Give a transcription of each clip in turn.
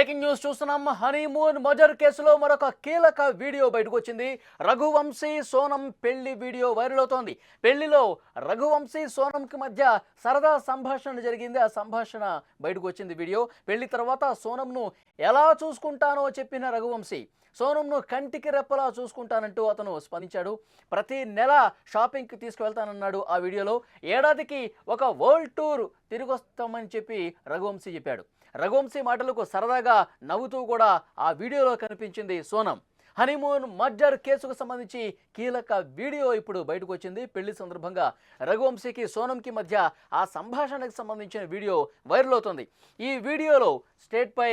Breaking news చూస్తున్నాం. Honeymoon murder కేసులో మరొక కీలక వీడియో బయటకు వచ్చింది రఘువంశీ సోనం పెళ్ళి వీడియో వైరల్ అవుతోంది పెళ్ళిలో రఘువంశీ సోనంకి మధ్య సరదా సంభాషణ జరిగింది. ఆ సంభాషణ బయటకు వచ్చింది వీడియో. పెళ్ళి తర్వాత సోనంను ఎలా చూసుకుంటానో చెప్పిన రఘువంశీ సోనంను కంటికి రెప్పలా చూసుకుంటానంటూ అతను స్పందించాడు. ప్రతి నెల షాపింగ్కి తీసుకువెళ్తానన్నాడు ఆ వీడియోలో. ఏడాదికి ఒక వరల్డ్ టూర్ తిరిగొస్తామని చెప్పి రఘువంశీ చెప్పాడు. రఘువంశీ మాటలకు సరదాగా నవ్వుతూ కూడా ఆ వీడియోలో కనిపించింది సోనం. హనీమూన్ మర్డర్ కేసుకు సంబంధించి కీలక వీడియో ఇప్పుడు బయటకు వచ్చింది. పెళ్ళి సందర్భంగా రఘువంశీకి సోనంకి మధ్య ఆ సంభాషణకు సంబంధించిన వీడియో వైరల్ అవుతుంది. ఈ వీడియోలో స్టేట్పై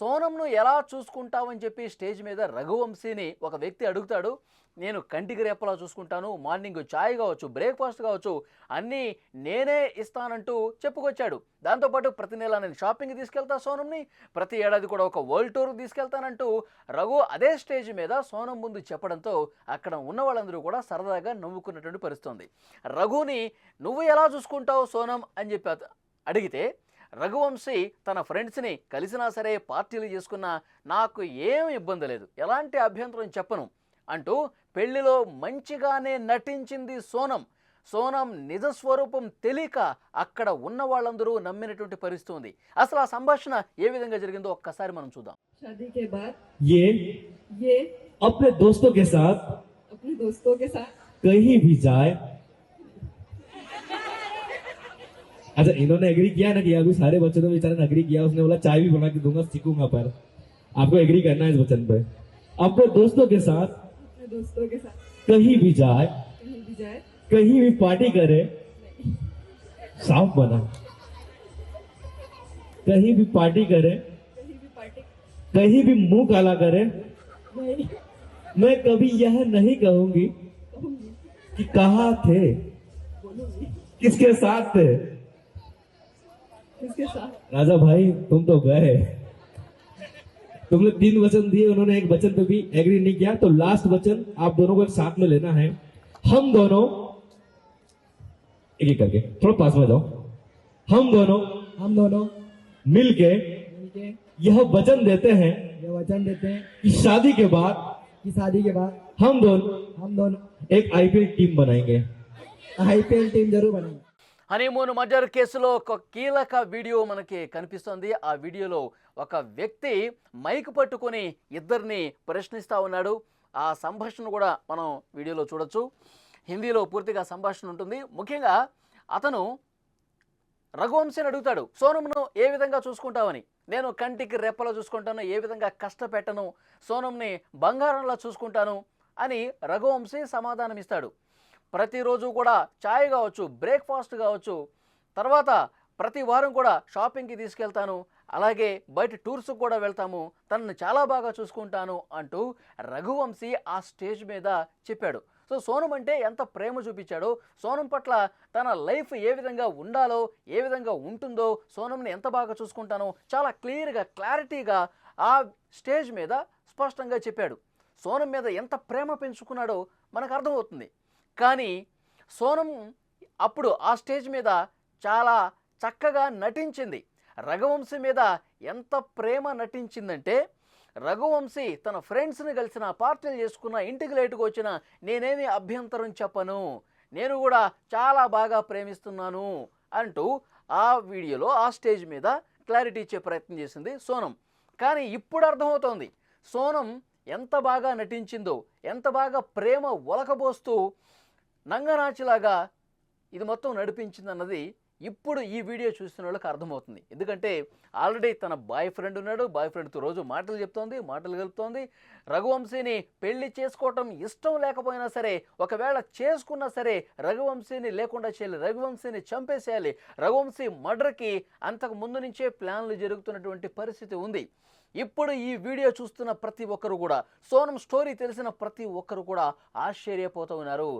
సోనంను ఎలా చూసుకుంటావని చెప్పి స్టేజ్ మీద రఘువంశీని ఒక వ్యక్తి అడుగుతాడు. నేను కంటికి రేపలా చూసుకుంటాను మార్నింగ్ చాయ్ కావచ్చు బ్రేక్ఫాస్ట్ కావచ్చు అన్నీ నేనే ఇస్తానంటూ చెప్పుకొచ్చాడు. దాంతోపాటు ప్రతి నెల నేను షాపింగ్కి తీసుకెళ్తా సోనంని ప్రతి ఏడాది కూడా ఒక వరల్డ్ టూర్ తీసుకెళ్తానంటూ రఘు అదే స్టేజ్ మీద సోనం ముందు చెప్పడంతో అక్కడ ఉన్న వాళ్ళందరూ కూడా సరదాగా నవ్వుకున్నటువంటి పరిస్థితుంది. రఘుని నువ్వు ఎలా చూసుకుంటావు సోనం? అని చెప్పి అడిగితే రఘువంశీ తన ఫ్రెండ్స్ని కలిసినా సరే పార్టీలు చేసుకున్నా నాకు ఏం ఇబ్బంది లేదు ఎలాంటి అభ్యంతరం చెప్పను అంటూ పెళ్లిలో మంచిగానే నటించింది సోనం సోనం నిజ స్వరూపం తెలియక అక్కడ ఉన్న వాళ్ళందరూ నమ్మినటువంటి పరిస్థితి ఉంది అసలు ఆ సంభాషణ ఏ విధంగా జరిగిందో ఒక్కసారి మనం చూద్దాం शादी के बाद ये ये अपने दोस्तों के साथ अपने दोस्तों के साथ कहीं भी जाए अच्छा इन्होंने एग्री किया ना कि अभी सारे बच्चों ने बेचारे ने एग्री किया उसने बोला चाय भी बना के दूँगा सीखूँगा पर। आपको एग्री करना है इस वचन पे। आपको दोस्तों के साथ दोस्तों के साथ। कहीं भी जाए कहीं भी जाए। कहीं भी पार्टी करे साफ़ बना। कहीं भी पार्टी करे कहीं भी मुँह काला करे मैं कभी यह नहीं कहूँगी कि कहा थे किसके साथ थे। किसके साथ राजा भाई तुम तो गए। तुमने तीन वचन दिए उन्होंने एक वचन पे भी एग्री नहीं किया तो लास्ट वचन आप दोनों को एक साथ में लेना है। हम दोनों एक एक करके थोड़ा पास में जाओ। हम दोनों हम दोनों मिलके यह वचन देते हैं ये वचन देते हैं कि शादी के बाद कि शादी के बाद हम दोनों हम दोनों एक आईपीएल टीम बनाएँगे। आईपीएल टीम ज़रूर बनाएँगे హనీమూన్ మర్డర్ కేసులో ఒక కీలక వీడియో మనకి కనిపిస్తుంది. ఆ వీడియోలో ఒక వ్యక్తి మైక్ పట్టుకొని ఇద్దరిని ప్రశ్నిస్తూ ఉన్నాడు. ఆ సంభాషణ కూడా మనం వీడియోలో చూడొచ్చు. హిందీలో పూర్తిగా సంభాషణ ఉంటుంది. ముఖ్యంగా అతను రఘువంశీని అడుగుతాడు సోనంను ఏ విధంగా చూసుకుంటావని? నేను కంటికి రెప్పలా చూసుకుంటాను ఏ విధంగా కష్టపెట్టను? సోనంని బంగారంలా చూసుకుంటాను? అని రఘువంశీ సమాధానం ఇస్తాడు ప్రతిరోజు కూడా ఛాయ్ కావచ్చు బ్రేక్ఫాస్ట్ కావచ్చు తర్వాత ప్రతి వారం కూడా షాపింగ్కి తీసుకెళ్తాను అలాగే బయట టూర్స్కి కూడా వెళ్తాము తనను చాలా బాగా చూసుకుంటాను అంటూ రఘువంశీ ఆ స్టేజ్ మీద చెప్పాడు. సో సోనం అంటే ఎంత ప్రేమ చూపించాడో? సోనం పట్ల తన లైఫ్ ఏ విధంగా ఉండాలో ఏ విధంగా ఉంటుందో సోనంని ఎంత బాగా చూసుకుంటానో చాలా క్లియర్గా క్లారిటీగా ఆ స్టేజ్ మీద స్పష్టంగా చెప్పాడు. సోనం మీద ఎంత ప్రేమ పెంచుకున్నాడో మనకు అర్థమవుతుంది. కానీ సోనం అప్పుడు ఆ స్టేజ్ మీద చాలా చక్కగా నటించింది. రఘువంశీ మీద ఎంత ప్రేమ నటించిందంటే రఘువంశీ తన ఫ్రెండ్స్ని కలిసిన పార్టీలు చేసుకున్న ఇంటికి లేటుకు వచ్చిన నేనేమి అభ్యంతరం చెప్పను నేను కూడా చాలా బాగా ప్రేమిస్తున్నాను అంటూ ఆ వీడియోలో ఆ స్టేజ్ మీద క్లారిటీ ఇచ్చే ప్రయత్నం చేసింది సోనం. కానీ ఇప్పుడు అర్థమవుతోంది. సోనం ఎంత బాగా నటించిందో ఎంత బాగా ప్రేమ ఒలకబోస్తూ నంగనాచిలాగా ఇది మొత్తం నడిపించిందన్నది ఇప్పుడు ఈ వీడియో చూస్తున్న వాళ్ళకి అర్థమవుతుంది. ఎందుకంటే ఆల్రెడీ తన బాయ్ ఫ్రెండ్ ఉన్నాడు. బాయ్ ఫ్రెండ్తో రోజు మాటలు చెప్తోంది మాటలు కలుపుతోంది. రఘువంశీని పెళ్ళి చేసుకోవటం ఇష్టం లేకపోయినా సరే ఒకవేళ చేసుకున్నా సరే రఘువంశీని లేకుండా చేయాలి. రఘువంశీని చంపేసేయాలి. రఘువంశీ మర్డర్కి అంతకు ముందు నుంచే ప్లాన్లు జరుగుతున్నటువంటి పరిస్థితి ఉంది. ఇప్పుడు ఈ వీడియో చూస్తున్న ప్రతి ఒక్కరు కూడా సోనం స్టోరీ తెలిసిన ప్రతి ఒక్కరు కూడా ఆశ్చర్యపోతూ ఉన్నారు.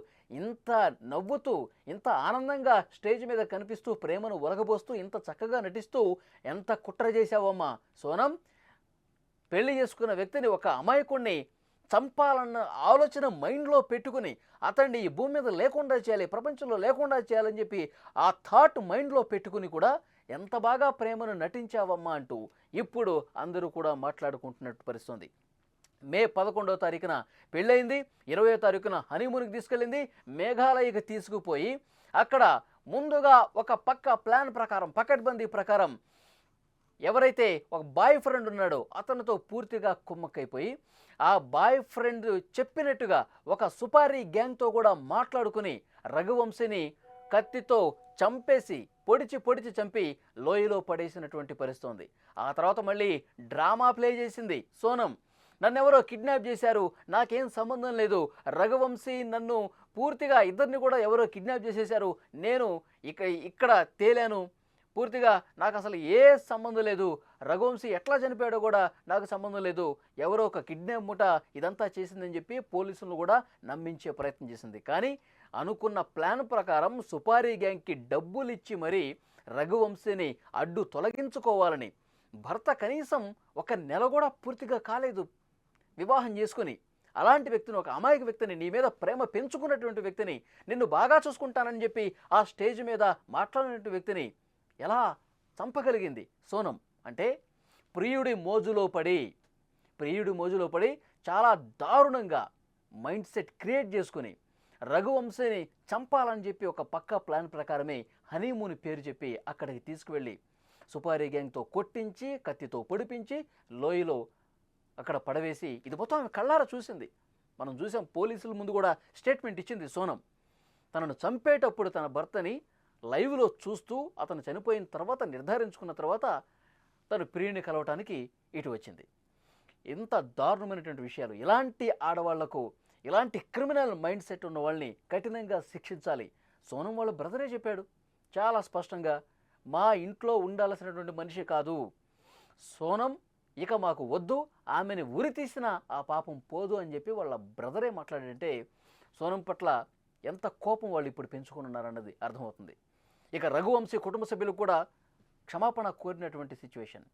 ఇంత నవ్వుతూ ఇంత ఆనందంగా స్టేజ్ మీద కనిపిస్తూ ప్రేమను ఒలగబోస్తూ ఇంత చక్కగా నటిస్తూ ఎంత కుట్ర చేశావమ్మా సోనం పెళ్ళి చేసుకున్న వ్యక్తిని ఒక అమాయకుణ్ణి చంపాలన్న ఆలోచన మైండ్లో పెట్టుకుని అతన్ని ఈ భూమి మీద లేకుండా చేయాలి ప్రపంచంలో లేకుండా చేయాలని చెప్పి ఆ థాట్ మైండ్లో పెట్టుకుని కూడా ఎంత బాగా ప్రేమను నటించావమ్మా అంటూ ఇప్పుడు అందరూ కూడా మాట్లాడుకుంటున్నట్టు పరిస్థితుంది. మే పదకొండవ తారీఖున పెళ్ళయింది ఇరవయో తారీఖున హనీమూన్కి తీసుకెళ్ళింది మేఘాలయకి తీసుకుపోయి అక్కడ ముందుగా ఒక పక్క ప్లాన్ ప్రకారం పకడ్బందీ ప్రకారం ఎవరైతే ఒక బాయ్ ఫ్రెండ్ ఉన్నాడో అతనితో పూర్తిగా కుమ్మక్కైపోయి ఆ బాయ్ ఫ్రెండ్ చెప్పినట్టుగా ఒక సుపారీ గ్యాంగ్తో కూడా మాట్లాడుకుని రఘువంశిని కత్తితో చంపేసి పొడిచి పొడిచి చంపి లోయలో పడేసినటువంటి పరిస్థితి ఉంది ఆ తర్వాత మళ్ళీ డ్రామా ప్లే చేసింది సోనం. నన్నెవరో కిడ్నాప్ చేశారు నాకేం సంబంధం లేదు. రఘువంశీ నన్ను పూర్తిగా ఇద్దరిని కూడా ఎవరో కిడ్నాప్ చేసేశారు. నేను ఇక ఇక్కడ తేలాను. పూర్తిగా నాకు అసలు ఏ సంబంధం లేదు. రఘువంశీ ఎట్లా చనిపోయాడో కూడా నాకు సంబంధం లేదు. ఎవరో ఒక కిడ్నాప్ ముఠ ఇదంతా చేసిందని చెప్పి పోలీసులను కూడా నమ్మించే ప్రయత్నం చేసింది. కానీ అనుకున్న ప్లాన్ ప్రకారం సుపారీ గ్యాంగ్కి డబ్బులు ఇచ్చి మరీ రఘువంశిని అడ్డు తొలగించుకోవాలని. భర్త కనీసం ఒక నెల కూడా పూర్తిగా కాలేదు. వివాహం చేసుకుని అలాంటి వ్యక్తిని ఒక అమాయక వ్యక్తిని నీ మీద ప్రేమ పెంచుకున్నటువంటి వ్యక్తిని నిన్ను బాగా చూసుకుంటానని చెప్పి ఆ స్టేజ్ మీద మాట్లాడినటువంటి వ్యక్తిని ఎలా చంపగలిగింది సోనం? అంటే ప్రియుడి మోజులో పడి ప్రియుడి మోజులో పడి చాలా దారుణంగా మైండ్ సెట్ క్రియేట్ చేసుకుని రఘువంశీని చంపాలని చెప్పి ఒక పక్క ప్లాన్ ప్రకారమే హనీమూన్ పేరు చెప్పి అక్కడికి తీసుకువెళ్ళి సుపారీ గ్యాంగ్తో కొట్టించి కత్తితో పొడిపించి లోయలో అక్కడ పడవేసి ఇది మొత్తం ఆమె కళ్ళారా చూసింది. మనం చూసాం పోలీసుల ముందు కూడా స్టేట్మెంట్ ఇచ్చింది సోనం. తనను చంపేటప్పుడు తన భర్తని లైవ్లో చూస్తూ అతను చనిపోయిన తర్వాత నిర్ధారించుకున్న తర్వాత తను ప్రియుని కలవటానికి ఇటు వచ్చింది. ఇంత దారుణమైనటువంటి విషయాలు. ఇలాంటి ఆడవాళ్ళకు ఇలాంటి క్రిమినల్ మైండ్ సెట్ ఉన్న వాళ్ళని కఠినంగా శిక్షించాలి. సోనం వాళ్ళ బ్రదరే చెప్పాడు. చాలా స్పష్టంగా మా ఇంట్లో ఉండాల్సినటువంటి మనిషి కాదు. సోనం ఇక మాకు వద్దు ఆమెని ఉరి తీసిన ఆ పాపం పోదు అని చెప్పి వాళ్ళ బ్రదరే మాట్లాడంటే సోనం పట్ల ఎంత కోపం వాళ్ళు ఇప్పుడు పెంచుకుని ఉన్నారన్నది అర్థమవుతుంది. ఇక రఘువంశీ కుటుంబ సభ్యులు కూడా క్షమాపణ కోరినటువంటి సిచ్యువేషన్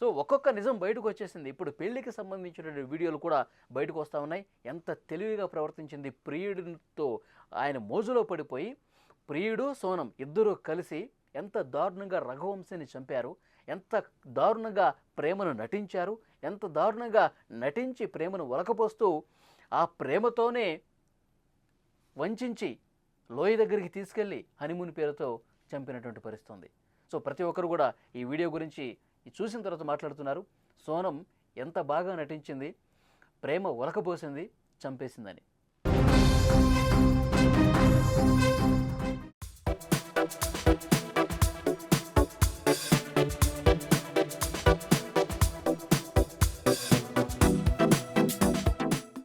సో ఒక్కొక్క నిజం బయటకు వచ్చేసింది. ఇప్పుడు పెళ్ళికి సంబంధించినటువంటి వీడియోలు కూడా బయటకు వస్తూ ఉన్నాయి. ఎంత తెలివిగా ప్రవర్తించింది ప్రియుడితో ఆయన మోజులో పడిపోయి ప్రియుడు సోనం ఇద్దరూ కలిసి ఎంత దారుణంగా రఘువంశిని చంపారు ఎంత దారుణంగా ప్రేమను నటించారు ఎంత దారుణంగా నటించి ప్రేమను ఒలకపోస్తూ ఆ ప్రేమతోనే వంచించి లోయ దగ్గరికి తీసుకెళ్ళి హనీమూన్ పేరుతో చంపినటువంటి పరిస్థితి సో ప్రతి ఒక్కరు కూడా ఈ వీడియో గురించి ఇది చూసిన తర్వాత మాట్లాడుతున్నారు సోనం ఎంత బాగా నటించింది ప్రేమ ఉలకబోసింది చంపేసిందని.